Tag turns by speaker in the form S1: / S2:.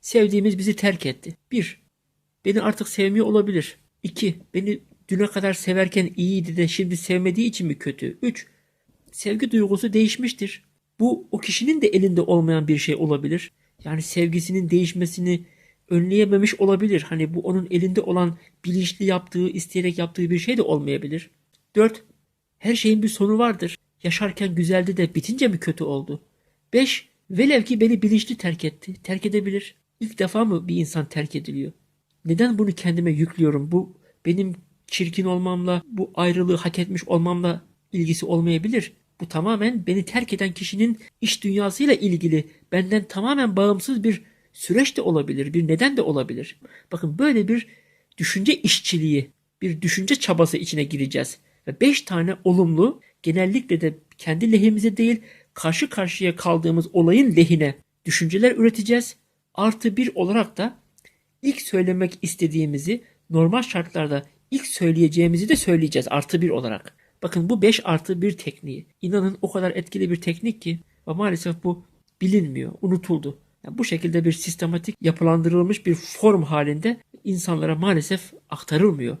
S1: Sevdiğimiz bizi terk etti. 1. Beni artık sevmiyor olabilir. 2. Beni düne kadar severken iyiydi de şimdi sevmediği için mi kötü? 3. Sevgi duygusu değişmiştir. Bu o kişinin de elinde olmayan bir şey olabilir. Yani sevgisinin değişmesini önleyememiş olabilir. Hani bu onun elinde olan bilinçli yaptığı, isteyerek yaptığı bir şey de olmayabilir. 4. Her şeyin bir sonu vardır. Yaşarken güzeldi de bitince mi kötü oldu? 5. Velev ki beni bilinçli terk etti. Terk edebilir. İlk defa mı bir insan terk ediliyor? Neden bunu kendime yüklüyorum? Bu benim çirkin olmamla, bu ayrılığı hak etmiş olmamla ilgisi olmayabilir. Bu tamamen beni terk eden kişinin iş dünyasıyla ilgili benden tamamen bağımsız bir süreç de olabilir, bir neden de olabilir. Bakın böyle bir düşünce işçiliği, bir düşünce çabası içine gireceğiz. Ve beş tane olumlu, genellikle de kendi lehimize değil, karşı karşıya kaldığımız olayın lehine düşünceler üreteceğiz. Artı bir olarak da ilk söylemek istediğimizi normal şartlarda ilk söyleyeceğimizi de söyleyeceğiz artı bir olarak. Bakın bu 5 artı 1 tekniği. İnanın o kadar etkili bir teknik ki ve maalesef bu bilinmiyor, unutuldu. Yani bu şekilde bir sistematik yapılandırılmış bir form halinde insanlara maalesef aktarılmıyor.